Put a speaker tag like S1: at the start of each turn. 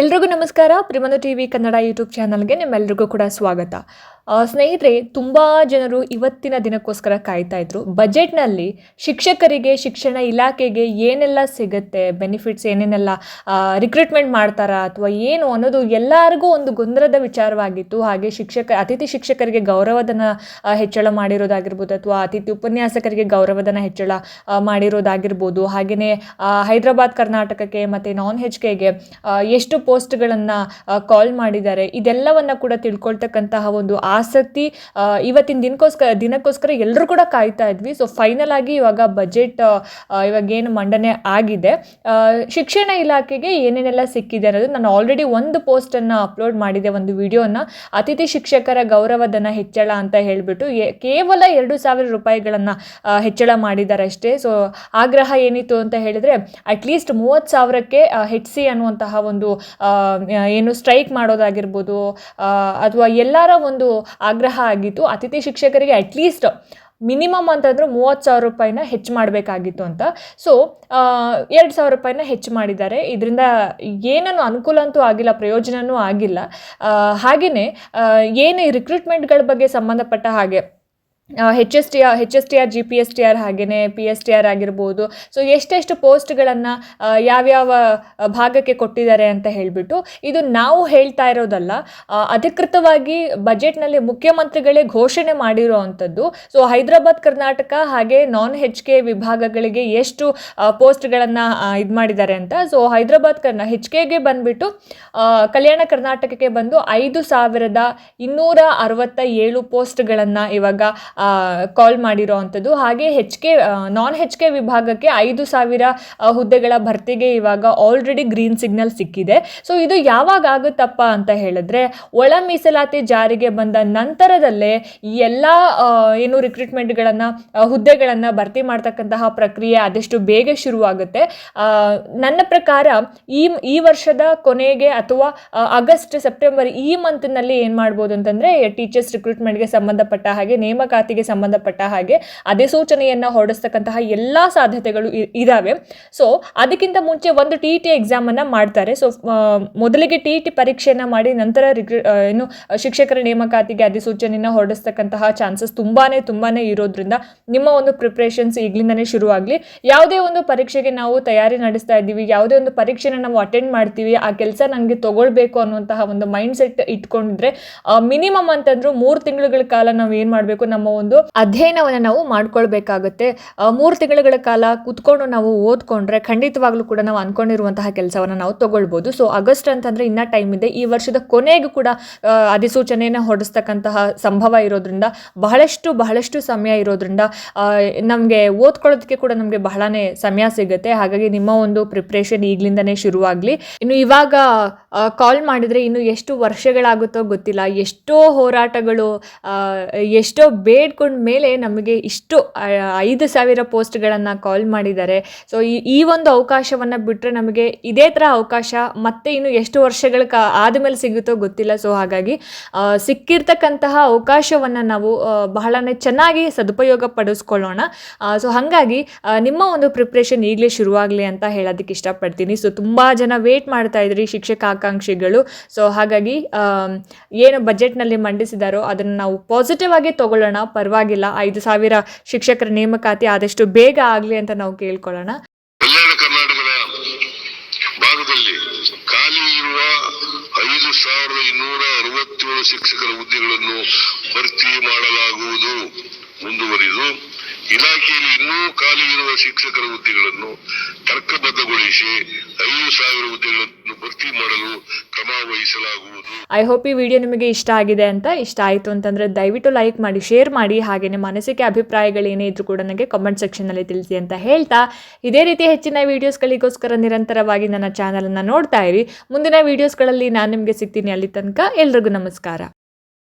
S1: ಎಲ್ರಿಗೂ ನಮಸ್ಕಾರ. ಪ್ರಿಮನು ಟಿ ವಿ ಕನ್ನಡ ಯೂಟ್ಯೂಬ್ ಚಾನಲ್ಗೆ ನಿಮ್ಮೆಲ್ಲರಿಗೂ ಕೂಡ ಸ್ವಾಗತ. ಸ್ನೇಹಿತರೆ, ತುಂಬ ಜನರು ಇವತ್ತಿನ ದಿನಕ್ಕೋಸ್ಕರ ಕಾಯ್ತಾ ಇದ್ರು. ಬಜೆಟ್ನಲ್ಲಿ ಶಿಕ್ಷಕರಿಗೆ, ಶಿಕ್ಷಣ ಇಲಾಖೆಗೆ ಏನೆಲ್ಲ ಸಿಗುತ್ತೆ, ಬೆನಿಫಿಟ್ಸ್ ಏನೇನೆಲ್ಲ ರಿಕ್ರೂಟ್ಮೆಂಟ್ ಮಾಡ್ತಾರಾ ಅಥವಾ ಏನು ಅನ್ನೋದು ಎಲ್ಲರಿಗೂ ಒಂದು ಗೊಂದಲದ ವಿಚಾರವಾಗಿತ್ತು. ಹಾಗೆ ಶಿಕ್ಷಕ, ಅತಿಥಿ ಶಿಕ್ಷಕರಿಗೆ ಗೌರವಧನ ಹೆಚ್ಚಳ ಮಾಡಿರೋದಾಗಿರ್ಬೋದು ಅಥವಾ ಅತಿಥಿ ಉಪನ್ಯಾಸಕರಿಗೆ ಗೌರವಧನ ಹೆಚ್ಚಳ ಮಾಡಿರೋದಾಗಿರ್ಬೋದು. ಹಾಗೆಯೇ ಹೈದರಾಬಾದ್ ಕರ್ನಾಟಕಕ್ಕೆ ಮತ್ತು ನಾನ್ ಹೆಚ್ ಕೆಗೆ ಎಷ್ಟು ಪೋಸ್ಟ್ಗಳನ್ನು ಕಾಲ್ ಮಾಡಿದ್ದಾರೆ. ಇದೆಲ್ಲವನ್ನು ಕೂಡ ತಿಳ್ಕೊಳ್ತಕ್ಕಂತಹ ಒಂದು ಆಸಕ್ತಿ ಇವತ್ತಿನ ದಿನಕ್ಕೋಸ್ಕರ ದಿನಕ್ಕೋಸ್ಕರ ಎಲ್ಲರೂ ಕೂಡ ಕಾಯ್ತಾ ಇದ್ವಿ. ಸೊ ಫೈನಲ್ ಆಗಿ ಇವಾಗ ಬಜೆಟ್ ಇವಾಗ ಏನು ಮಂಡನೆ ಆಗಿದೆ. ಶಿಕ್ಷಣ ಇಲಾಖೆಗೆ ಏನೇನೆಲ್ಲ ಸಿಕ್ಕಿದೆ ಅನ್ನೋದು ನಾನು ಆಲ್ರೆಡಿ ಒಂದು ಪೋಸ್ಟನ್ನು ಅಪ್ಲೋಡ್ ಮಾಡಿದೆ, ಒಂದು ವಿಡಿಯೋನ. ಅತಿಥಿ ಶಿಕ್ಷಕರ ಗೌರವಧನ ಹೆಚ್ಚಳ ಅಂತ ಹೇಳಿಬಿಟ್ಟು ಕೇವಲ ಎರಡು ಸಾವಿರ ರೂಪಾಯಿಗಳನ್ನು ಹೆಚ್ಚಳ ಮಾಡಿದ್ದಾರೆ ಅಷ್ಟೇ. ಸೊ ಆಗ್ರಹ ಏನಿತ್ತು ಅಂತ ಹೇಳಿದರೆ ಅಟ್ಲೀಸ್ಟ್ ಮೂವತ್ತು ಸಾವಿರಕ್ಕೆ ಹೆಚ್ ಸಿ ಅನ್ನುವಂತಹ ಒಂದು ಏನು ಸ್ಟ್ರೈಕ್ ಮಾಡೋದಾಗಿರ್ಬೋದು ಅಥವಾ ಎಲ್ಲರ ಒಂದು ಆಗ್ರಹ ಆಗಿತ್ತು, ಅತಿಥಿ ಶಿಕ್ಷಕರಿಗೆ ಅಟ್ಲೀಸ್ಟ್ ಮಿನಿಮಮ್ ಅಂತಂದ್ರೆ ಮೂವತ್ತು ಸಾವಿರ ರೂಪಾಯಿನ ಹೆಚ್ಚು ಮಾಡಬೇಕಾಗಿತ್ತು ಅಂತ. ಸೊ ಎರಡು ಸಾವಿರ ರೂಪಾಯಿನ ಹೆಚ್ಚು ಮಾಡಿದ್ದಾರೆ. ಇದರಿಂದ ಏನನ್ನು ಅನುಕೂಲ ಅಂತೂ ಆಗಿಲ್ಲ ಪ್ರಯೋಜನವೂ ಆಗಿಲ್ಲ. ಹಾಗೆಯೇ ಏನು ರಿಕ್ರೂಟ್ಮೆಂಟ್ಗಳ ಬಗ್ಗೆ ಸಂಬಂಧಪಟ್ಟ ಹಾಗೆ H S T H S T R G P S T R ಹಾಗೆಯೇ ಪಿ ಎಸ್ ಟಿ ಆರ್ ಆಗಿರ್ಬೋದು. ಸೊ ಎಷ್ಟೆಷ್ಟು ಪೋಸ್ಟ್ಗಳನ್ನು ಯಾವ್ಯಾವ ಭಾಗಕ್ಕೆ ಕೊಟ್ಟಿದ್ದಾರೆ ಅಂತ ಹೇಳಿಬಿಟ್ಟು, ಇದು ನಾವು ಹೇಳ್ತಾ ಇರೋದಲ್ಲ ಅಧಿಕೃತವಾಗಿ ಬಜೆಟ್ನಲ್ಲಿ ಮುಖ್ಯಮಂತ್ರಿಗಳೇ ಘೋಷಣೆ ಮಾಡಿರೋ ಅಂಥದ್ದು. ಸೊ ಹೈದರಾಬಾದ್, ಕರ್ನಾಟಕ ಹಾಗೆ ನಾನ್ ಹೆಚ್ ಕೆ ವಿಭಾಗಗಳಿಗೆ ಎಷ್ಟು ಪೋಸ್ಟ್ಗಳನ್ನು ಇದು ಮಾಡಿದ್ದಾರೆ ಅಂತ. ಸೊ ಹೈದರಾಬಾದ್, ಕರ್ನಾ ಹೆಚ್ ಕೆಗೆ ಬಂದುಬಿಟ್ಟು ಕಲ್ಯಾಣ ಕರ್ನಾಟಕಕ್ಕೆ ಬಂದು ಐದು ಸಾವಿರದ ಇನ್ನೂರ ಅರವತ್ತ ಏಳು ಪೋಸ್ಟ್ಗಳನ್ನು ಇವಾಗ ಕಾಲ್ ಮಾಡಿರೋ ಅಂಥದ್ದು. ಹಾಗೆ H K non H K ವಿಭಾಗಕ್ಕೆ ಐದು ಸಾವಿರ ಹುದ್ದೆಗಳ ಭರ್ತಿಗೆ ಇವಾಗ ಆಲ್ರೆಡಿ ಗ್ರೀನ್ ಸಿಗ್ನಲ್ ಸಿಕ್ಕಿದೆ. ಸೊ ಇದು ಯಾವಾಗ ಆಗುತ್ತಪ್ಪ ಅಂತ ಹೇಳಿದ್ರೆ, ಒಳ ಮೀಸಲಾತಿ ಜಾರಿಗೆ ಬಂದ ನಂತರದಲ್ಲೇ ಎಲ್ಲ ಏನು ರಿಕ್ರೂಟ್ಮೆಂಟ್ಗಳನ್ನು ಹುದ್ದೆಗಳನ್ನು ಭರ್ತಿ ಮಾಡ್ತಕ್ಕಂತಹ ಪ್ರಕ್ರಿಯೆ ಆದಷ್ಟು ಬೇಗ ಶುರುವಾಗುತ್ತೆ. ನನ್ನ ಪ್ರಕಾರ ಈ ಈ ವರ್ಷದ ಕೊನೆಗೆ ಅಥವಾ ಆಗಸ್ಟ್, ಸೆಪ್ಟೆಂಬರ್ ಈ ಮಂತ್ನಲ್ಲಿ ಏನು ಮಾಡ್ಬೋದು ಅಂತಂದರೆ ಟೀಚರ್ಸ್ ರಿಕ್ರೂಟ್ಮೆಂಟ್ಗೆ ಸಂಬಂಧಪಟ್ಟ ಹಾಗೆ ನೇಮಕಾತಿಗೆ ಸಂಬಂಧಪಟ್ಟ ಹಾಗೆ ಅಧಿಸೂಚನೆಯನ್ನು ಹೊರಡಿಸ್ತಕ್ಕಂತಹ ಎಲ್ಲ ಸಾಧ್ಯತೆಗಳು ಇದಾವೆ. ಸೊ ಅದಕ್ಕಿಂತ ಮುಂಚೆ ಒಂದು ಟಿ ಟಿ ಎಕ್ಸಾಮನ್ನು ಮಾಡ್ತಾರೆ. ಸೊ ಮೊದಲಿಗೆ ಟಿ ಟಿ ಪರೀಕ್ಷೆಯನ್ನು ಮಾಡಿ ನಂತರ ಏನು, ಶಿಕ್ಷಕರ ನೇಮಕಾತಿಗೆ ಅಧಿಸೂಚನೆಯನ್ನು ಹೊರಡಿಸ್ತಕ್ಕಂತಹ ಚಾನ್ಸಸ್ ತುಂಬಾ ತುಂಬಾ ಇರೋದ್ರಿಂದ ನಿಮ್ಮ ಒಂದು ಪ್ರಿಪ್ರೇಷನ್ಸ್ ಈಗಲಿಂದನೇ ಶುರುವಾಗಲಿ. ಯಾವುದೇ ಒಂದು ಪರೀಕ್ಷೆಗೆ ನಾವು ತಯಾರಿ ನಡೆಸ್ತಾ ಇದ್ದೀವಿ, ಯಾವುದೇ ಒಂದು ಪರೀಕ್ಷೆನ ನಾವು ಅಟೆಂಡ್ ಮಾಡ್ತೀವಿ, ಆ ಕೆಲಸ ನನಗೆ ತಗೊಳ್ಬೇಕು ಅನ್ನುವಂತಹ ಒಂದು ಮೈಂಡ್ ಸೆಟ್ ಇಟ್ಕೊಂಡಿದ್ರೆ ಮಿನಿಮಮ್ ಅಂತಂದ್ರೂ ಮೂರು ತಿಂಗಳುಗಳ ಕಾಲ ನಾವು ಏನು ಮಾಡಬೇಕು? ನಮ್ಮ ಒಂದು ಅಧ್ಯಯನವನ್ನು ನಾವು ಮಾಡ್ಕೊಳ್ಬೇಕಾಗುತ್ತೆ. ಮೂರು ತಿಂಗಳ ಕಾಲ ಕುತ್ಕೊಂಡು ನಾವು ಓದ್ಕೊಂಡ್ರೆ ಖಂಡಿತವಾಗ್ಲೂ ಕೂಡ ನಾವು ಅನ್ಕೊಂಡಿರುವಂತಹ ಕೆಲಸವನ್ನು ನಾವು ತಗೊಳ್ಬೋದು. ಸೊ ಆಗಸ್ಟ್ ಅಂತಂದ್ರೆ ಇನ್ನ ಟೈಮ್ ಇದೆ. ಈ ವರ್ಷದ ಕೊನೆಗೂ ಕೂಡ ಅಧಿಸೂಚನೆಯನ್ನು ಹೊರಡಿಸ್ತಕ್ಕಂತಹ ಸಂಭವ ಇರೋದ್ರಿಂದ, ಬಹಳಷ್ಟು ಬಹಳಷ್ಟು ಸಮಯ ಇರೋದ್ರಿಂದ ನಮಗೆ ಓದ್ಕೊಳ್ಳೋದಕ್ಕೆ ಕೂಡ ನಮಗೆ ಬಹಳನೇ ಸಮಯ ಸಿಗುತ್ತೆ. ಹಾಗಾಗಿ ನಿಮ್ಮ ಒಂದು ಪ್ರಿಪ್ರೇಷನ್ ಈಗಲಿಂದನೇ ಶುರುವಾಗಲಿ. ಇನ್ನು ಇವಾಗ ಕಾಲ್ ಮಾಡಿದರೆ ಇನ್ನು ಎಷ್ಟು ವರ್ಷಗಳಾಗುತ್ತೋ ಗೊತ್ತಿಲ್ಲ. ಎಷ್ಟೋ ಹೋರಾಟಗಳು ಎಷ್ಟೋ ಎಷ್ಟೋ ಬೇಡ್ಕೊಂಡ ಮೇಲೆ ನಮಗೆ ಇಷ್ಟು ಐದು ಸಾವಿರ ಪೋಸ್ಟ್ಗಳನ್ನು ಕಾಲ್ ಮಾಡಿದ್ದಾರೆ. ಸೊ ಈ ಒಂದು ಅವಕಾಶವನ್ನು ಬಿಟ್ಟರೆ ನಮಗೆ ಇದೇ ಥರ ಅವಕಾಶ ಮತ್ತೆ ಇನ್ನು ಎಷ್ಟು ವರ್ಷಗಳ ಕಾ, ಆದಮೇಲೆ ಸಿಗುತ್ತೋ ಗೊತ್ತಿಲ್ಲ. ಸೊ ಹಾಗಾಗಿ ಸಿಕ್ಕಿರ್ತಕ್ಕಂತಹ ಅವಕಾಶವನ್ನು ನಾವು ಬಹಳನೇ ಚೆನ್ನಾಗಿ ಸದುಪಯೋಗ ಪಡಿಸ್ಕೊಳ್ಳೋಣ. ಸೊ ಹಾಗಾಗಿ ನಿಮ್ಮ ಒಂದು ಪ್ರಿಪ್ರೇಷನ್ ಈಗಲೇ ಶುರುವಾಗಲಿ ಅಂತ ಹೇಳೋದಕ್ಕೆ ಇಷ್ಟಪಡ್ತೀನಿ. ಸೊ ತುಂಬ ಜನ ವೇಟ್ ಮಾಡ್ತಾ ಇದ್ರಿ ಶಿಕ್ಷಕ ಆಕಾಂಕ್ಷಿಗಳು. ಸೊ ಹಾಗಾಗಿ ಏನು ಬಜೆಟ್ನಲ್ಲಿ ಮಂಡಿಸಿದಾರೋ ಅದನ್ನು ನಾವು ಪಾಸಿಟಿವ್ ಆಗಿ ತಗೊಳ್ಳೋಣ. ಪರವಾಗಿಲ್ಲ. ಐದು ಸಾವಿರ ಶಿಕ್ಷಕರ ನೇಮಕಾತಿ ಆದಷ್ಟು ಬೇಗ ಆಗಲಿ ಅಂತ ನಾವು ಕೇಳ್ಕೊಳ್ಳೋಣ
S2: ಕಲ್ಯಾಣ ಕರ್ನಾಟಕದ ಭಾಗದಲ್ಲಿ ಖಾಲಿ ಇರುವ ಐದು ಸಾವಿರದ ಇನ್ನೂರ ಅರವತ್ತೇಳು ಶಿಕ್ಷಕರ ಹುದ್ದೆಗಳನ್ನು ಭರ್ತಿ ಮಾಡಲಾಗುವುದು ಮುಂದುವರಿದು ಇಲಾಖೆಯಲ್ಲಿ ಇನ್ನೂ ಖಾಲಿ ಇರುವ ಶಿಕ್ಷಕರ ಹುದ್ದೆಗಳನ್ನು ತರ್ಕಬದ್ಧಗೊಳಿಸಿ ಐದು ಸಾವಿರ ಹುದ್ದೆಗಳನ್ನು ಭರ್ತಿ ಮಾಡಲು ಕ್ರಮ ವಹಿಸಲಾಗುವುದು.
S1: ಐ ಹೋಪ್ ಈ ವಿಡಿಯೋ ನಿಮಗೆ ಇಷ್ಟ ಆಗಿದೆ ಅಂತ. ಇಷ್ಟ ಆಯಿತು ಅಂತಂದರೆ ದಯವಿಟ್ಟು ಲೈಕ್ ಮಾಡಿ ಶೇರ್ ಮಾಡಿ. ಹಾಗೆಯೇ ಮಾನಸಿಕ ಅಭಿಪ್ರಾಯಗಳೇನೇ ಇದ್ರೂ ಕೂಡ ನನಗೆ ಕಾಮೆಂಟ್ ಸೆಕ್ಷನಲ್ಲಿ ತಿಳಿಸಿ ಅಂತ ಹೇಳ್ತಾ. ಇದೇ ರೀತಿ ಹೆಚ್ಚಿನ ವಿಡಿಯೋಸ್ಗಳಿಗೋಸ್ಕರ ನಿರಂತರವಾಗಿ ನನ್ನ ಚಾನಲನ್ನು ನೋಡ್ತಾ ಇರಿ. ಮುಂದಿನ ವಿಡಿಯೋಸ್ಗಳಲ್ಲಿ ನಾನು ನಿಮಗೆ ಸಿಗ್ತೀನಿ ಅಲ್ಲಿ ತನಕ. ಎಲ್ರಿಗೂ ನಮಸ್ಕಾರ.